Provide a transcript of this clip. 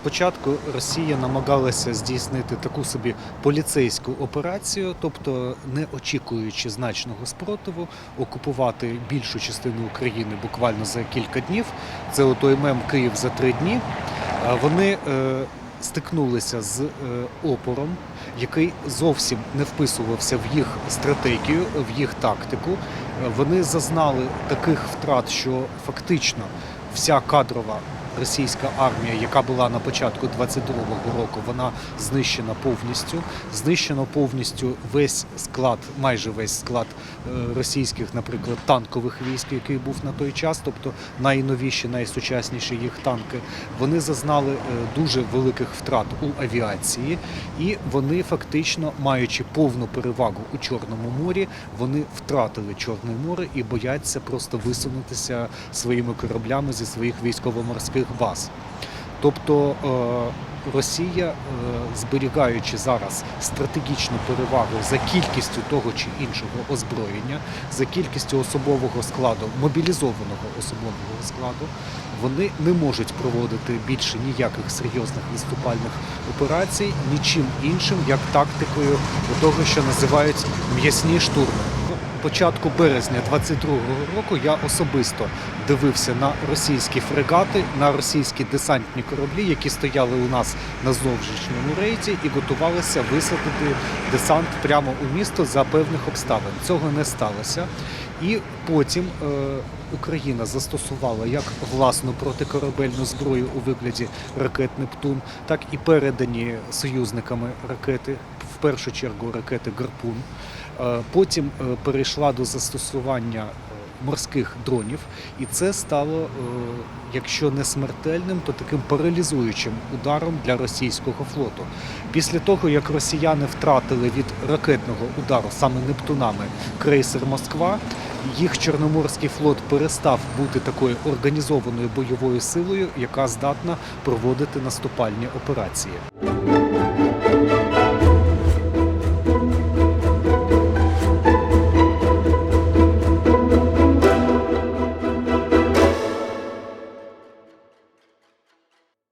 Спочатку Росія намагалася здійснити таку собі поліцейську операцію, тобто не очікуючи значного спротиву, окупувати більшу частину України буквально за кілька днів. Це отой мем Київ за три дні. Вони е, стикнулися з е, опором, який зовсім не вписувався в їх стратегію, в їх тактику. Вони зазнали таких втрат, що фактично вся кадрова російська армія, яка була на початку 22-го року, вона знищена повністю. Знищено повністю весь склад, майже весь склад е, російських, наприклад, танкових військ, який був на той час, тобто найновіші, найсучасніші їх танки. Вони зазнали е, дуже великих втрат у авіації, і вони фактично, маючи повну перевагу у Чорному морі, вони втратили Чорне море і бояться просто висунутися своїми кораблями зі своїх військово-морських баз. Тобто е, Росія, е, зберігаючи зараз стратегічну перевагу за кількістю того чи іншого озброєння, за кількістю особового складу, мобілізованого особового складу, вони не можуть проводити більше ніяких серйозних наступальних операцій нічим іншим, як тактикою того, що називають м'ясні штурми. Початку березня 22-го року я особисто дивився на російські фрегати, на російські десантні кораблі, які стояли у нас на зовнішньому рейді і готувалися висадити десант прямо у місто за певних обставин. Цього не сталося. І потім е, Україна застосувала як власну протикорабельну зброю у вигляді ракет Нептун, так і передані союзниками ракети, першу чергу ракети Гарпун. Е, Потім е, перейшла до застосування е, морських дронів, і це стало, якщо не смертельним, то таким паралізуючим ударом для російського флоту. Після того, як росіяни втратили від ракетного удару саме Нептунами крейсер Москва, їх Чорноморський флот перестав бути такою організованою бойовою силою, яка здатна проводити наступальні операції.